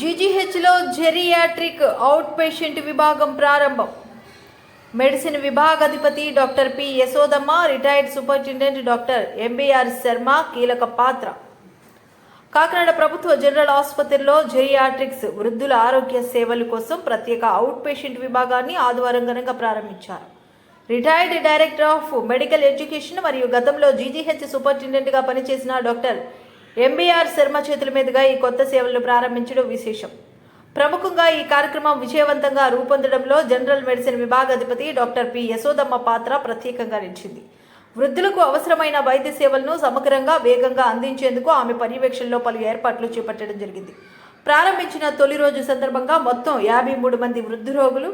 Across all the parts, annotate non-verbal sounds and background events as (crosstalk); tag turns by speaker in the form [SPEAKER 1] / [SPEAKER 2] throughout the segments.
[SPEAKER 1] జీజీహెచ్లో geriatric out patient విభాగం ప్రారంభం. Medicine విభాగాధిపతి doctor P Yashodamma retired superintendent doctor MBR Sharma కీలక పాత్ర. కాకినాడ ప్రభుత్వ జనరల్ ఆసుపత్రిలో జెరియాట్రిక్స్ వృద్ధుల ఆరోగ్య సేవల కోసం ప్రత్యేక అవుట్ పేషెంట్ విభాగాన్ని ఆదివారం ఘనంగా ప్రారంభించారు. Retired director of medical education మరియు గతంలో జీజీహెచ్ సూపరింటెండెంట్గా పనిచేసిన డాక్టర్ ఎంబీఆర్ శర్మ చేతుల మీదుగా ఈ కొత్త సేవలను ప్రారంభించడం విశేషం. ప్రముఖంగా ఈ కార్యక్రమం విజయవంతంగా రూపొందడంలో జనరల్ మెడిసిన్ విభాగాధిపతి డాక్టర్ పి యశోదమ్మ పాత్ర ప్రత్యేకంగా నిలిచింది. వృద్ధులకు అవసరమైన వైద్య సేవలను సమగ్రంగా వేగంగా అందించేందుకు ఆమె పర్యవేక్షణలో పలు ఏర్పాట్లు చేపట్టడం జరిగింది. ప్రారంభించిన తొలి రోజు సందర్భంగా మొత్తం యాభై మూడు మంది వృద్ధు రోగులు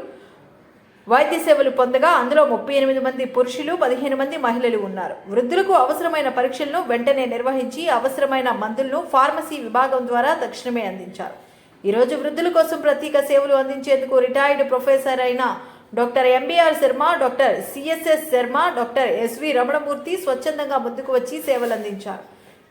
[SPEAKER 1] వైద్య సేవలు పొందగా అందులో ముప్పై ఎనిమిది మంది పురుషులు పదిహేను మంది మహిళలు ఉన్నారు. వృద్ధులకు అవసరమైన పరీక్షలను వెంటనే నిర్వహించి అవసరమైన మందులను ఫార్మసీ విభాగం ద్వారా తక్షణమే అందించారు. ఈరోజు వృద్ధుల కోసం ప్రత్యేక సేవలు అందించేందుకు రిటైర్డ్ ప్రొఫెసర్ అయిన doctor MBR Sharma doctor CSS Sharma doctor SV Ramanamurthy స్వచ్ఛందంగా ముందుకు వచ్చి సేవలు అందించారు.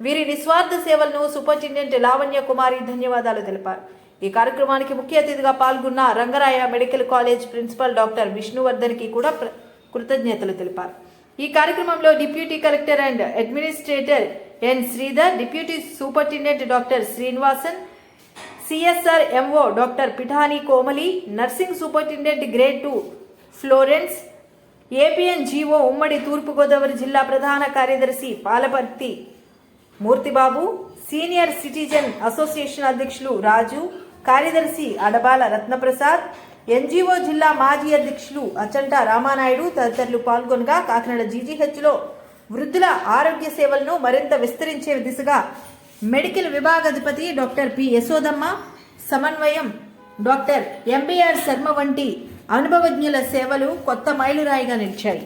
[SPEAKER 1] వీరి నిస్వార్థ సేవలను సూపరింటెండెంట్ లావణ్య కుమారి ధన్యవాదాలు తెలిపారు. ఈ కార్యక్రమానికి ముఖ్య అతిథిగా పాల్గొన్న Rangaraya medical college principal doctor విష్ణువర్ధన్కి కూడా ప్ర- కృతజ్ఞతలు తెలిపారు. ఈ కార్యక్రమంలో deputy collector and administrator N Sridhar deputy superintendent doctor Srinivasan CSR MO doctor Pithani Komali nursing superintendent grade two Florence APN GO ఉమ్మడి తూర్పుగోదావరి జిల్లా ప్రధాన కార్యదర్శి Palaparthi Murthybabu senior citizen association అధ్యక్షులు రాజు కార్యదర్శి అడబాల రత్నప్రసాద్ ఎన్జీఓ జిల్లా మాజీ అధ్యక్షులు అచంట రామానాయుడు తదితరులు పాల్గొనగా కాకినాడ జీజీహెచ్లో వృద్ధుల ఆరోగ్య సేవలను మరింత విస్తరించే దిశగా మెడికల్ విభాగాధిపతి డాక్టర్ పి యశోదమ్మ సమన్వయం డాక్టర్ ఎంబీఆర్ శర్మ వంటి అనుభవజ్ఞుల సేవలు కొత్త మైలురాయిగా నిలిచాయి.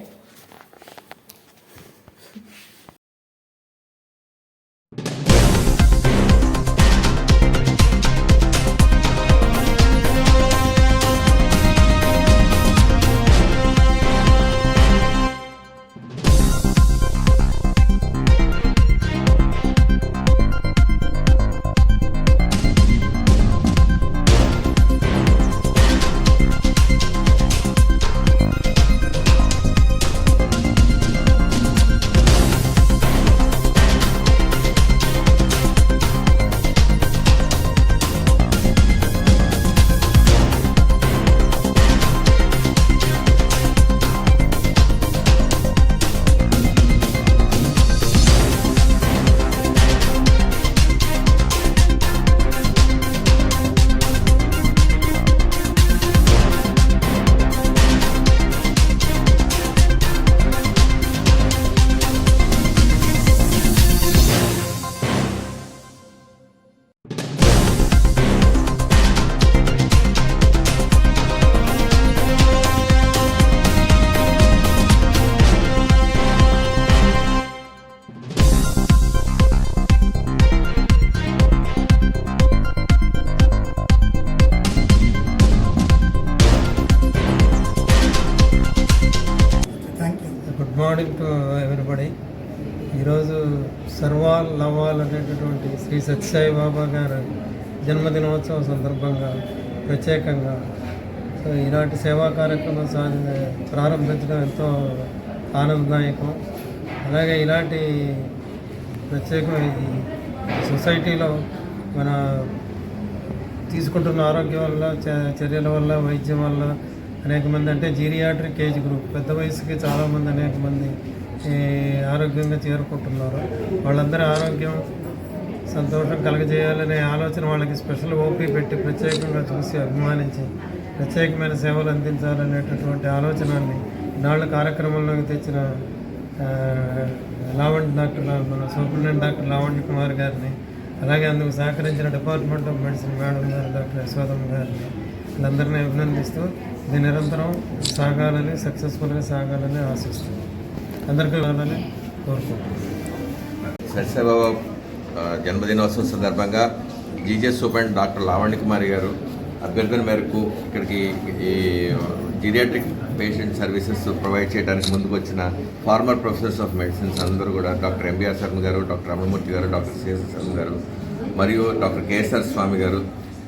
[SPEAKER 2] Morning to everybody. ఈరోజు సర్వాల్ లవాల్ అనేటటువంటి శ్రీ సత్యసాయి బాబా గారి జన్మదినోత్సవం సందర్భంగా ప్రత్యేకంగా సో ఇలాంటి సేవా కార్యక్రమం సాధి ప్రారంభించడం ఎంతో ఆనందదాయకం. అలాగే ఇలాంటి ప్రత్యేకమైన సొసైటీలో మన తీసుకుంటున్న ఆరోగ్యం వల్ల చ- చర్యల వల్ల వైద్యం వల్ల అనేక మంది అంటే జీరియాట్రిక్ ఏజ్ గ్రూప్ పెద్ద వయసుకి చాలామంది అనేక మంది ఆరోగ్యంగా చేరుకుంటున్నారు. వాళ్ళందరి ఆరోగ్యం సంతోషం కలగజేయాలనే ఆలోచన వాళ్ళకి స్పెషల్ ఓపీ పెట్టి ప్రత్యేకంగా చూసి అభిమానించి ప్రత్యేకమైన సేవలు అందించాలనేటటువంటి ఆలోచనని నాళ్ళ కార్యక్రమంలోకి తెచ్చిన లావణ్య డాక్టర్ మన సూపరింటెండెంట్ డాక్టర్ లావణ్య కుమార్ గారిని అలాగే అందుకు సహకరించిన డిపార్ట్మెంట్ ఆఫ్ మెడిసిన్ మేడం గారు డాక్టర్ యశోదమ్మ గారిని అందరినీ అభినందిస్తూ ఇది నిరంతరం సాగాలని సక్సెస్ఫుల్గా సాగాలని ఆశిస్తుంది అందరికీ కావాలని కోరుకుంటున్నాను.
[SPEAKER 3] సత్యసాయిబాబా జన్మదినోత్సవం సందర్భంగా జీజెస్ సూపరింట్ డాక్టర్ లావణ్య కుమారి గారు
[SPEAKER 4] అభ్యర్థన మేరకు ఇక్కడికి ఈ జీరియాట్రిక్ పేషెంట్ సర్వీసెస్ ప్రొవైడ్ చేయడానికి ముందుకు వచ్చిన ఫార్మర్ ప్రొఫెసర్స్ ఆఫ్ మెడిసిన్స్ అందరూ కూడా డాక్టర్ ఎంబీఆర్ శర్మ గారు డాక్టర్ రమణమూర్తి గారు డాక్టర్ సిఎస్ శర్మ గారు మరియు డాక్టర్ కేఎస్ఆర్ స్వామి గారు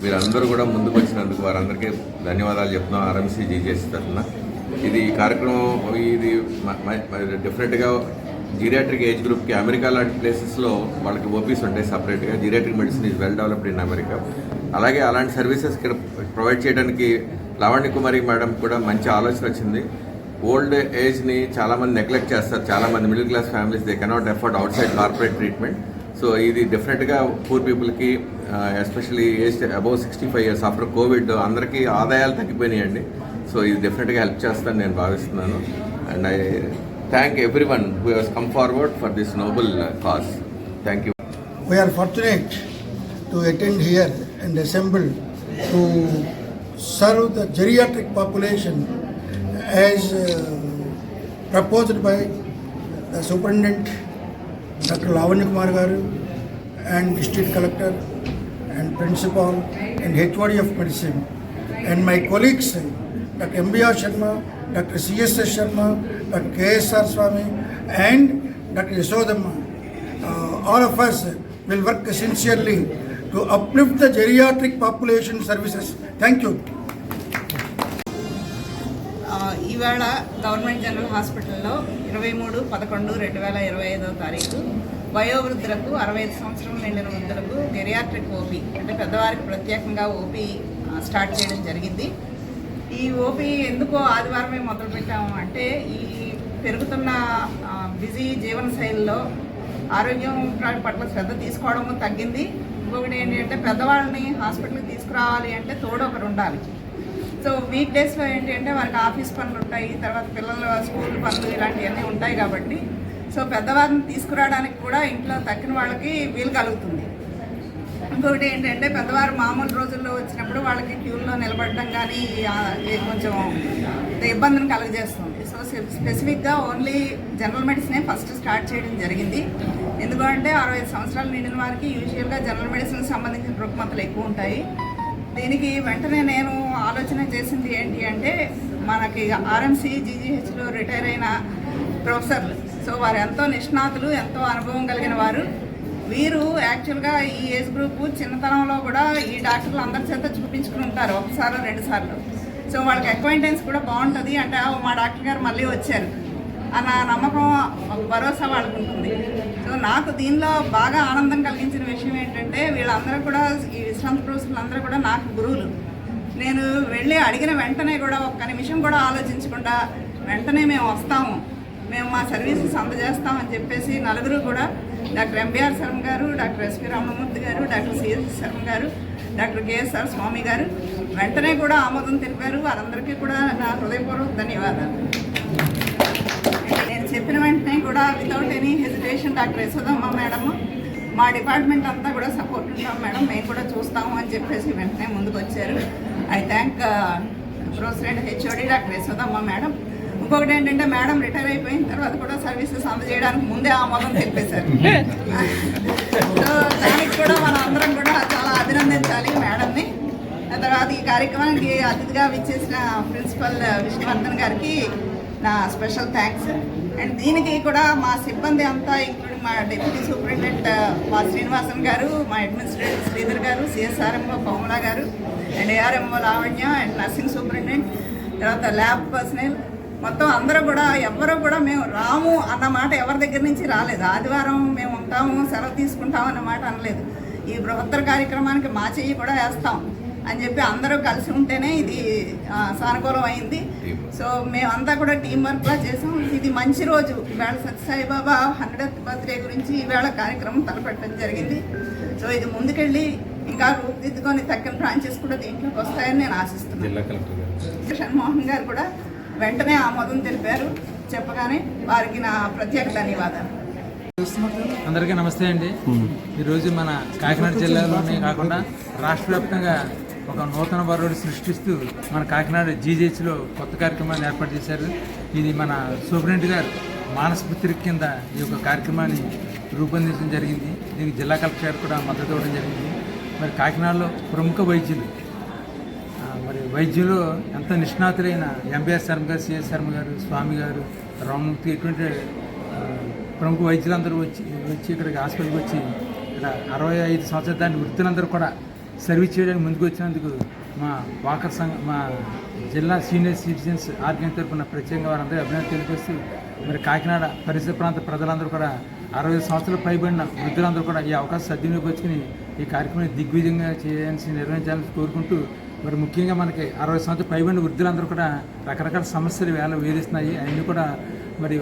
[SPEAKER 4] వీరందరూ కూడా ముందుకు వచ్చినందుకు వారందరికీ ధన్యవాదాలు చెప్తున్నాం. ఆర్ఎంసీ జీజేసి తరఫున. ఇది కార్యక్రమం ఇది డెఫినెట్గా జీరియాట్రిక్ ఏజ్ గ్రూప్కి అమెరికా లాంటి ప్లేసెస్లో వాళ్ళకి ఓపీస్ ఉంటాయి సపరేట్గా geriatric medicine is well developed in America అలాగే అలాంటి సర్వీసెస్ ఇక్కడ ప్రొవైడ్ చేయడానికి లావణ్య కుమారి మేడం కూడా మంచి ఆలోచన వచ్చింది. ఓల్డ్ ఏజ్ని చాలామంది నెగ్లెక్ట్ చేస్తారు. చాలామంది middle class families they cannot afford outside corporate treatment so ఇది డెఫినెట్గా పూర్ పీపుల్కి especially age above sixty five years after COVID అందరికీ ఆదాయాలు తగ్గిపోయినాయండి. సో ఇది డెఫినెట్గా హెల్ప్ చేస్తాను నేను భావిస్తున్నాను. And I thank everyone who has come forward for this noble cause thank you
[SPEAKER 3] we're fortunate to attend here and and to uh, to serve the geriatric population as uh, proposed by the superintendent doctor Lavanya Kumar garu and district collector and principal and HOD of medicine and my colleagues doctor MBR Sharma doctor CSS Sharma doctor KSR Swamy and doctor Yashodamma all of us will work sincerely to uplift the geriatric population services thank
[SPEAKER 5] you ఈవేళ government general హాస్పిటల్లో ఇరవై మూడు పదకొండు రెండు వేల ఇరవై ఐదవ తారీఖు. వయోవృద్ధులకు అరవై ఐదు సంవత్సరం నిండిన వృద్ధులకు గెరియాట్రిక్ ఓపీ అంటే పెద్దవారికి ప్రత్యేకంగా ఓపీ స్టార్ట్ చేయడం జరిగింది. ఈ ఓపీ ఎందుకో ఆదివారమే మొదలుపెట్టాము అంటే ఈ పెరుగుతున్న బిజీ జీవన శైలిలో ఆరోగ్యం పట్ల శ్రద్ధ తీసుకోవడము తగ్గింది. ఇంకొకటి ఏంటంటే పెద్దవాళ్ళని హాస్పిటల్కి తీసుకురావాలి అంటే తోడు ఒకరు ఉండాలి సో వీక్ డేస్లో ఏంటి అంటే వారికి ఆఫీస్ పనులు ఉంటాయి తర్వాత పిల్లలు స్కూల్ పనులు ఇలాంటివన్నీ ఉంటాయి కాబట్టి. సో పెద్దవారిని తీసుకురావడానికి కూడా ఇంట్లో తక్కిన వాళ్ళకి వీలు కలుగుతుంది. ఇంకొకటి ఏంటంటే పెద్దవారు మామూలు రోజుల్లో వచ్చినప్పుడు వాళ్ళకి క్యూల్లో నిలబడడం కానీ కొంచెం ఇబ్బందిని కలుగజేస్తుంది. సో స్పెసిఫిక్గా ఓన్లీ జనరల్ మెడిసినే ఫస్ట్ స్టార్ట్ చేయడం జరిగింది. ఎందుకంటే అరవై ఐదు సంవత్సరాలు నిండిన వారికి యూజువల్గా జనరల్ మెడిసిన్ సంబంధించిన రుగ్మతలు ఎక్కువ ఉంటాయి. దీనికి వెంటనే నేను ఆలోచన చేసింది ఏంటి అంటే మనకి ఆర్ఎంసీ జీజీహెచ్లో రిటైర్ అయిన ప్రొఫెసర్లు సో వారు ఎంతో నిష్ణాతులు ఎంతో అనుభవం కలిగిన వారు. వీరు యాక్చువల్గా ఈ ఏజ్ గ్రూప్ చిన్నతనంలో కూడా ఈ డాక్టర్లు అందరి చేత చూపించుకుని ఉంటారు ఒకసారి రెండు సార్లు. సో వాళ్ళకి అక్వైంటెన్స్ కూడా బాగుంటుంది అంటే మా డాక్టర్ గారు మళ్ళీ వచ్చారు అన్న నమ్మకం భరోసా వాళ్ళకు ఉంటుంది. సో నాకు దీనిలో బాగా ఆనందం కలిగించిన విషయం ఏంటంటే వీళ్ళందరూ కూడా ఈ విశ్రాంతి ప్రొఫెసర్లు అందరూ కూడా నాకు గురువులు. నేను వెళ్ళి అడిగిన వెంటనే కూడా ఒక్క నిమిషం కూడా ఆలోచించకుండా వెంటనే మేము వస్తాము. మేము మా సర్వీసెస్ అందజేస్తామని చెప్పేసి నలుగురు కూడా డాక్టర్ ఎంబీఆర్ శర్మ గారు డాక్టర్ ఎస్పి రామమూర్తి గారు డాక్టర్ సిఎస్ శర్మ గారు డాక్టర్ కేఎస్ఆర్ స్వామి గారు వెంటనే కూడా ఆమోదం తెలిపారు. వారందరికీ కూడా నా హృదయపూర్వక ధన్యవాదాలు. నేను చెప్పిన వెంటనే కూడా without any hesitation doctor Yashodamma madam మా డిపార్ట్మెంట్ అంతా కూడా సపోర్ట్ ఉంటాం మేడం. మేము కూడా చూస్తాము అని చెప్పేసి వెంటనే ముందుకు వచ్చారు. I thank president HOD doctor Yashodamma madam. ఇంకొకటి ఏంటంటే మేడం రిటైర్ అయిపోయిన తర్వాత కూడా సర్వీసెస్ అందజేయడానికి ముందే ఆమోదం తెలిపేశారు. (laughs) (laughs) సో దానికి కూడా మన అందరం కూడా చాలా అభినందించాలి మేడంని. తర్వాత ఈ కార్యక్రమానికి అతిథిగా విచ్చేసిన ప్రిన్సిపల్ విష్ణువర్ధన్ గారికి నా స్పెషల్ థ్యాంక్స్. అండ్ దీనికి కూడా మా సిబ్బంది అంతా ఇంక్లూడింగ్ మా డిప్యూటీ సూపరింటెండెంట్ మా శ్రీనివాసన్ గారు మా administrator Sridhar garu CSRMO Komala garu and ARMO Lavanya and nursing superintendent తర్వాత ల్యాబ్ పర్సనల్. మొత్తం అందరూ కూడా ఎవరు కూడా మేము రాము అన్న మాట ఎవరి దగ్గర నుంచి రాలేదు. ఆదివారం మేము ఉంటాము సెలవు తీసుకుంటాం అన్న మాట అనలేదు. ఈ బృహత్తర కార్యక్రమానికి మా చెయ్యి కూడా వేస్తాం. అని చెప్పి అందరూ కలిసి ఉంటేనే ఇది ఆ, సానుకూలం అయింది. సో మేమంతా కూడా టీం వర్క్లా చేసాం. ఇది మంచి రోజు. ఈవేళ సత్యసాయిబాబా హండ్రెడ్ బర్త్డే గురించి ఈవేళ కార్యక్రమం తలపెట్టడం జరిగింది. సో ఇది ముందుకెళ్ళి ఇంకా రూపుదిద్దుకొని తక్కిన బ్రాంచెస్ కూడా దీంట్లోకి వస్తాయని నేను ఆశిస్తున్నాను.
[SPEAKER 4] జిల్లా కలెక్టర్ గారు.
[SPEAKER 5] షణ్మోహన్ గారు కూడా వెంటనే ఆమోదం తెలిపారు. చెప్పగానే వారికి నా ప్రత్యేక ధన్యవాదాలు.
[SPEAKER 6] అందరికీ నమస్తే అండి. ఈరోజు మన కాకినాడ జిల్లాలోనే కాకుండా రాష్ట్ర వ్యాప్తంగా ఒక నూతన వరుడు సృష్టిస్తూ మన కాకినాడ జీజేహెచ్లో కొత్త కార్యక్రమాన్ని ఏర్పాటు చేశారు. ఇది మన సూపరింటెండెంట్ గారు మానస్పుత్రి కింద ఈ యొక్క కార్యక్రమాన్ని రూపొందించడం జరిగింది. దీనికి జిల్లా కలెక్టర్ గారు కూడా మద్దతు ఇవ్వడం జరిగింది. మరి కాకినాడలో ప్రముఖ వైద్యులు మరి వైద్యులు ఎంత నిష్ణాతులైన ఎంబీఆర్ శర్మ గారు సిఎస్ శర్మ గారు స్వామి గారు రామమూర్తి ఇటువంటి ప్రముఖ వైద్యులందరూ వచ్చి వచ్చి ఇక్కడికి హాస్పిటల్కి వచ్చి ఇక్కడ అరవై ఐదు సంవత్సరాల దాని వృత్తులందరూ కూడా సర్వీస్ చేయడానికి ముందుకు వచ్చినందుకు మా వాకర్ సంఘ మా జిల్లా సీనియర్ సిటిజన్స్ ఆర్గనైజ్ తరఫున ప్రత్యేకంగా వారందరూ అభినందన తెలిపేస్తూ మరి కాకినాడ పరిసర ప్రాంత ప్రజలందరూ కూడా అరవై సంవత్సరాలు పైబడిన వృద్ధులందరూ కూడా ఈ అవకాశం సద్వినియోగించుకుని ఈ కార్యక్రమాన్ని దిగ్విజయంగా చేయాల్సి నిర్వహించాలని కోరుకుంటూ మరి ముఖ్యంగా మనకి అరవై సంవత్సరాలు పైబడిన వృద్ధులందరూ కూడా రకరకాల సమస్యలు వేళ వేధిస్తున్నాయి. అవన్నీ కూడా మరి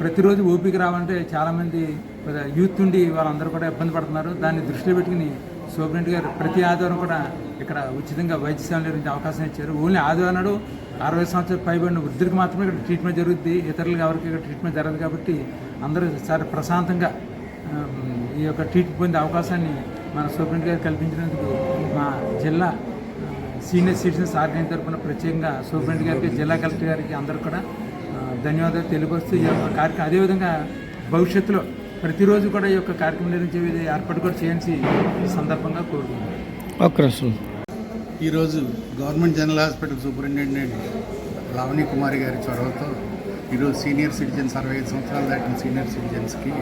[SPEAKER 6] ప్రతిరోజు ఓపిక రావాలంటే చాలామంది యూత్ ఉండి వాళ్ళందరూ కూడా ఇబ్బంది పడుతున్నారు. దాన్ని దృష్టిలో పెట్టుకుని సూపరింటెండెంట్ గారు ప్రతి ఆదివారం కూడా ఇక్కడ ఉచితంగా వైద్య సేవలు నిర్వహించే అవకాశం ఇచ్చారు. ఓన్లీ ఆదివారం నాడు అరవై సంవత్సరాలు పైబడిన వృద్ధులకు మాత్రమే ఇక్కడ ట్రీట్మెంట్ జరుగుద్ది. ఇతరులకు ఎవరికి ఇక్కడ ట్రీట్మెంట్ జరగదు కాబట్టి అందరూ చాలా ప్రశాంతంగా ఈ యొక్క ట్రీట్మెంట్ పొందే అవకాశాన్ని మన సూపరింటెండెంట్ గారు కల్పించినందుకు మా జిల్లా సీనియర్ సిటిజన్స్ ఆర్గనైజ్ తరఫున ప్రత్యేకంగా సూపరింటెండెంట్ గారికి జిల్లా కలెక్టర్ గారికి అందరూ కూడా ధన్యవాదాలు తెలియపరుస్తూ ఈ యొక్క కార్యక్రమం అదేవిధంగా భవిష్యత్తులో ప్రతిరోజు కూడా ఈ యొక్క కార్యక్రమం నిర్వహించే విధంగా ఏర్పాటు కూడా చేయాల్సి ఈ సందర్భంగా కోరుకుంటున్నాను
[SPEAKER 7] ఈరోజు government general hospital superintendent Lavani Kumari గారి చొరవతో ఈరోజు సీనియర్ సిటిజన్స్ అరవై ఐదు సంవత్సరాలు దాటిన సీనియర్ సిటిజన్స్కి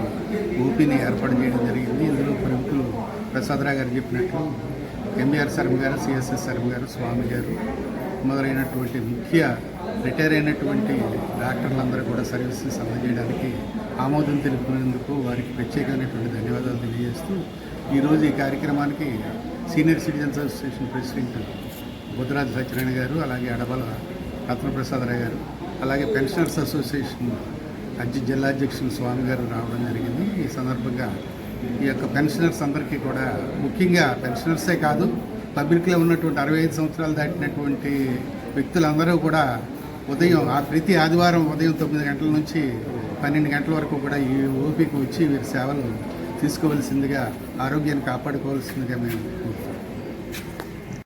[SPEAKER 7] ఓపీని ఏర్పాటు చేయడం జరిగింది. ఇందులో ప్రముఖులు ప్రసాదరావు గారు చెప్పినట్లు ఎంబీఆర్ శర్మ గారు సిఎస్ఎస్ శర్మ గారు స్వామి గారు మొదలైనటువంటి ముఖ్య రిటైర్ అయినటువంటి డాక్టర్లందరూ కూడా సర్వీసెస్ అందజేయడానికి ఆమోదం తెలుపుకునేందుకు వారికి ప్రత్యేకమైనటువంటి ధన్యవాదాలు తెలియజేస్తూ ఈరోజు ఈ కార్యక్రమానికి senior citizens association president Buddharaju Satyanarayana garu అలాగే అడబల రత్నప్రసాదరావు గారు అలాగే పెన్షనర్స్ అసోసియేషన్ అధ్య జిల్లా అధ్యక్షులు స్వామి గారు రావడం జరిగింది. ఈ సందర్భంగా ఈ యొక్క పెన్షనర్స్ అందరికీ కూడా ముఖ్యంగా పెన్షనర్సే కాదు పబ్లిక్లో ఉన్నటువంటి అరవై ఐదు సంవత్సరాలు దాటినటువంటి వ్యక్తులందరూ కూడా ఉదయం ఆ ప్రతి ఆదివారం ఉదయం తొమ్మిది గంటల నుంచి పన్నెండు గంటల వరకు కూడా ఈ ఓపీకి వచ్చి వీరి సేవలు తీసుకోవలసిందిగా ఆరోగ్యాన్ని కాపాడుకోవాల్సిందిగా మేము